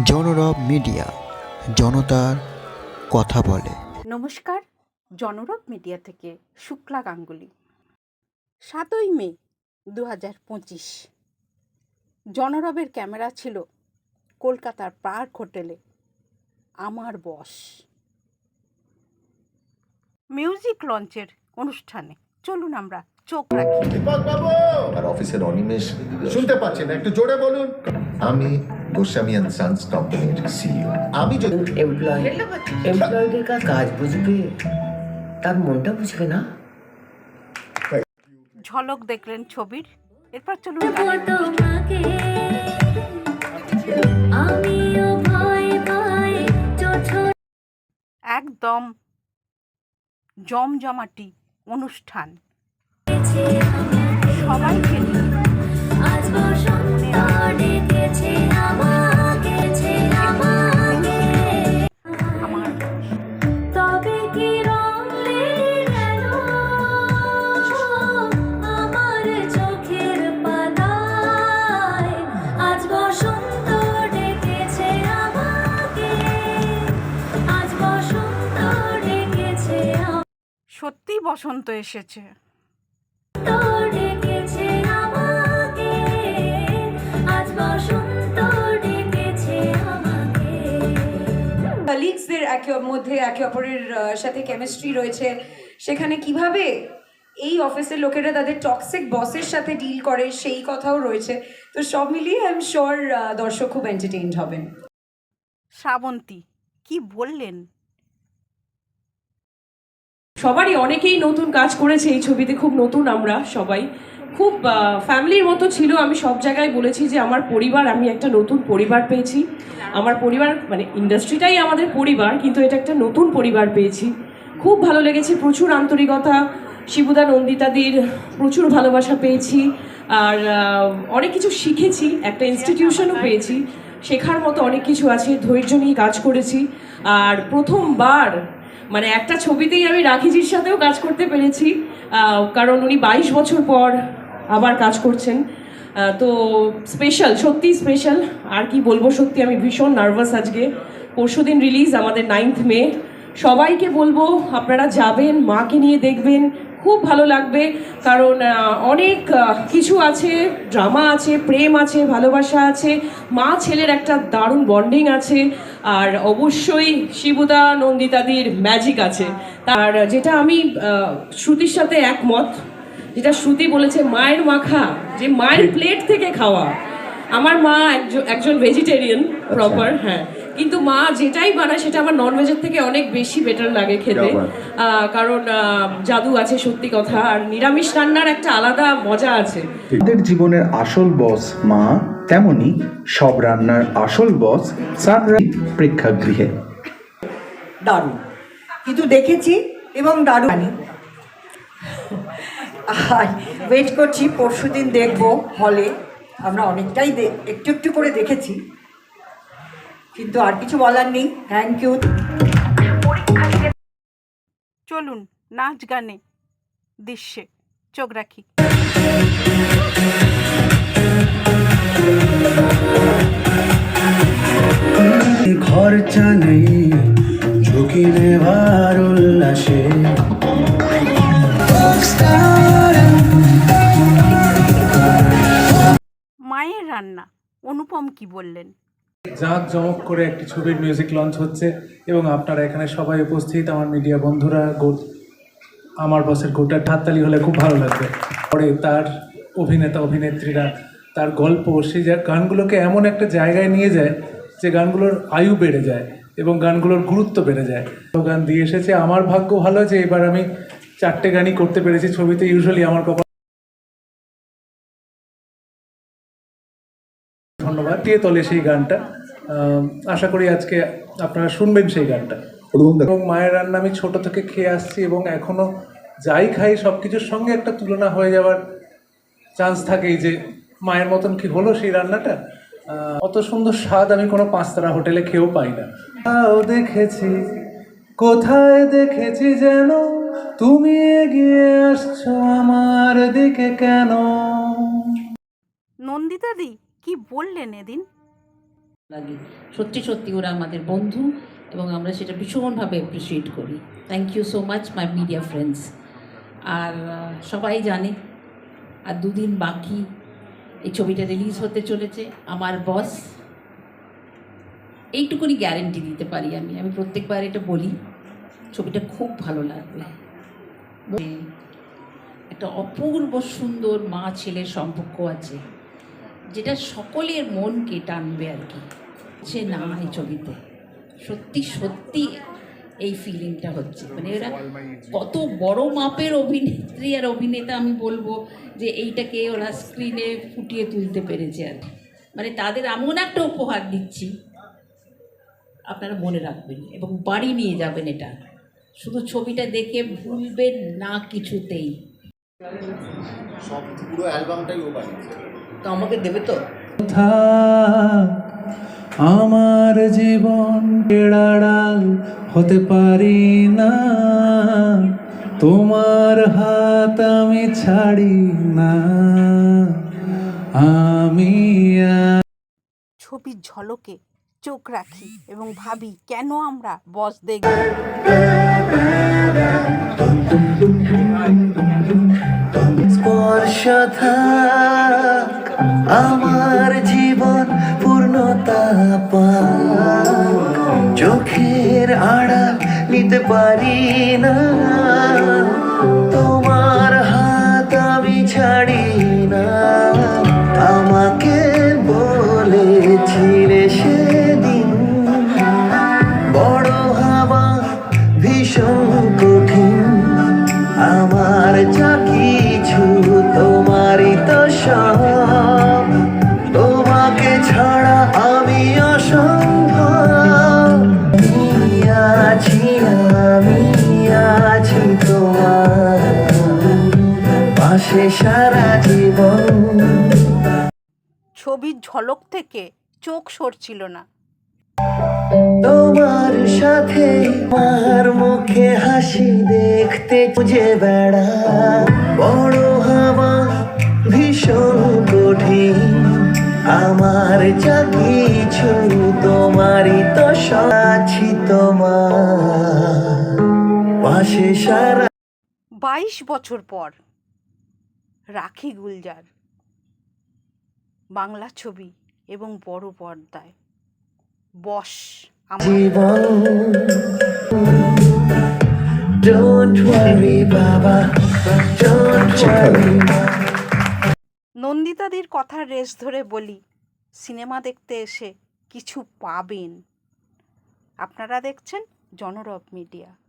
জনরব media জনতার কথা বলে। নমস্কার জনরব মিডিয়া থেকে শুক্লা গাঙ্গুলি। সাতই মে দু হাজার পঁচিশ। জনরবের ক্যামেরা ছিল কলকাতার পার্ক হোটেলে। আমার বস। মিউজিক লঞ্চের অনুষ্ঠানে। চলুন আমরা চোখ রাখি। দীপক বাবু! আর অফিসের অনিমেষ। শুনতে পাচ্ছি না একটু জোরে বলুন। আমি গোস্বামী অ্যান্ড সানস কোম্পানির সিইও আমি যদি এমপ্লয় এমপ্লয়ীদের কাজ কাজ বুঝবে তার মনটা বুঝবে না। ঝলক দেখলেন ছবির। এরপর চলুন একদম জমজমাটি অনুষ্ঠান। সবাইকে নিয়ে বসন্ত এসেছে। কলিগসদের একে মধ্যে একে অপরের সাথে কেমিস্ট্রি রয়েছে। সেখানে কীভাবে এই অফিসের লোকেরা তাদের টক্সিক বসের সাথে ডিল করে সেই কথাও রয়েছে। তো সব মিলিয়ে আই এম শিওর দর্শক খুব এন্টারটেইনড হবেন। শ্রাবন্তী কি বললেন? সবারই অনেকেই নতুন কাজ করেছে এই ছবিতে, খুব নতুন আমরা সবাই। খুব ফ্যামিলির মতো ছিল, আমি সব জায়গায় বলেছি যে আমার পরিবার, আমি একটা নতুন পরিবার পেয়েছি। আমার পরিবার মানে ইন্ডাস্ট্রিটাই আমাদের পরিবার, কিন্তু এটা একটা নতুন পরিবার পেয়েছি। খুব ভালো লেগেছে, প্রচুর আন্তরিকতা, শিবুদা, নন্দিতাদির প্রচুর ভালোবাসা পেয়েছি। আর অনেক কিছু শিখেছি, একটা ইনস্টিটিউশনও পেয়েছি। শেখার মতো অনেক কিছু আছে, ধৈর্য নিয়ে কাজ করেছি। আর প্রথমবার মানে একটা ছবিতেই আমি রাখিজির সাথেও কাজ করতে পেরেছি কারণ উনি বাইশ বছর পর আবার কাজ করছেন। তো স্পেশাল সত্যি স্পেশাল আর কি বলব, সত্যি আমি ভীষণ নার্ভাস আজকে। পরশুদিন রিলিজ আমাদের নাইন্থ মে। সবাইকে বলব, আপনারা যাবেন, মাকে নিয়ে দেখবেন খুব ভালো লাগবে কারণ অনেক কিছু আছে ড্রামা আছে প্রেম আছে ভালোবাসা আছে মা ছেলের একটা দারুণ বন্ডিং আছে আর অবশ্যই শিবুদা নন্দিতাদির ম্যাজিক আছে। তার যেটা আমি শ্রুতির সাথে একমত যেটা শ্রুতি বলেছে মায়ের মাখা যে মায়ের প্লেট থেকে খাওয়া। আমার মা একজন একজন ভেজিটেরিয়ান প্রপার হ্যাঁ। কিন্তু মা যেটাই বানায় সেটা আমার নন ভেজের থেকে অনেক বেশি বেটার লাগে খেতে। আহ, কারণ জাদু আছে সত্যি কথা আর নিরামিষ রান্নার একটা আলাদা মজা আছে। আমাদের জীবনের আসল বস মা তেমনি সব রান্নার আসল বস সানরাইজ প্রেক্ষাগৃহে। দারুণ কিন্তু দেখেছি এবং দারুণ। আর ওয়েট করছি পরশুদিন দেখব হলে আমরা অনেকটাই একটু একটু করে দেখেছি। কিন্তু আর কিছু বলার নেই। থ্যাংক ইউ চলুন নাচ গানে দৃশ্যে চোখ রাখি। খরচা নেই ঝুঁকি নেবার উল্লাসে। মায়ের রান্না অনুপম কি বললেন? জাঁক জমক করে একটি ছবির মিউজিক লঞ্চ হচ্ছে এবং আপনারা এখানে সবাই উপস্থিত, আমার মিডিয়া বন্ধুরা আমার বসের গোটা হাততালি হলে খুব ভালো লাগবে। পরে তার অভিনেতা, অভিনেত্রীরা, তার গল্প সেই গানগুলোকে এমন একটা জায়গায় নিয়ে যায় যে গানগুলোর আয়ু বেড়ে যায় এবং গানগুলোর গুরুত্ব বেড়ে যায়। গান দিয়ে এসেছে। আমার ভাগ্য ভালো যে এবার আমি চারটে গানই করতে পেরেছি ছবিতে। ইউজুয়ালি আমার কপাল ধন্যবাদ। দিয়ে তোলে সেই গানটা। আশা করি আজকে আপনারা শুনবেন সেই গানটা। এবং মায়ের রান্না আমি ছোট থেকে খেয়ে আসছি এবং এখনও যাই খাই সব কিছুর সঙ্গে একটা তুলনা হয়ে যাওয়ার চান্স থাকেই যে মায়ের মতন কি হলো সেই রান্নাটা। অত সুন্দর স্বাদ আমি কোনো পাঁচতারা হোটেলে খেয়েও পাই না। তাও দেখেছি কোথায় দেখেছি যেন তুমি এগিয়ে আসছো আমার দিকে কেন? নন্দিতাদি কি বললেন এদিন? লাগে। সত্যি সত্যি ওরা আমাদের বন্ধু এবং আমরা সেটা ভীষণভাবে অ্যাপ্রিসিয়েট করি। Thank you so much my media friends আর সবাই জানে, আর দুদিন বাকি এই ছবিটা রিলিজ হতে চলেছে। আমার বস এইটুকুনি গ্যারেন্টি দিতে পারি আমি। আমি প্রত্যেকবার এটা বলি, ছবিটা খুব ভালো লাগবে। একটা অপূর্ব সুন্দর মা ছেলের সম্পর্ক আছে। যেটা সকলের মনকে টানবে আর কি। সে না এই ছবিতে। সত্যি সত্যি এই ফিলিংটা হচ্ছে। মানে এরা কত বড় মাপের অভিনেত্রী আর অভিনেতা আমি বলব যে এইটাকে ওরা স্ক্রিনে ফুটিয়ে তুলতে পেরেছে আর মানে তাদের এমন একটা উপহার দিচ্ছি, আপনারা মনে রাখবেন এবং বাড়ি নিয়ে যাবেন এটা। শুধু ছবিটা দেখে ভুলবেন না কিছুতেই। সব পুরো অ্যালবামটাই ও বানিয়েছে। তো আমাকে দেবে তো? আমার জীবন কেড়াড়াল হতে পারি না। তোমার হাত আমি ছাড়ি না। আমি আর ছবির ঝলকে চোখ রাখি এবং ভাবি কেন আমরা বস দেখব? স্পর্শ পারি না। তোমার হাত আমি ছাড়ি না। আমাকে বলেছিলে সেদিন বড় হাওয়া ভীষণ পাশে সারা জীবন। ছবির ঝলক থেকে চোখ সরছিল না। তোমার সাথে আমার মুখে হাসি দেখতে খুঁজে বেড়া। বড় হাওয়া ভীষণ কঠিন। আমার যা কিছু তোমারই তো আছি তোমার। পাশে সারা বাইশ বছর পর রাখি গুলজার। বাংলা ছবি এবং বড় পর্দায়। বস নন্দিতাদির কথার রেশ ধরে বলি সিনেমা দেখতে এসে কিছু পাবেন। আপনারা দেখছেন জনরব মিডিয়া।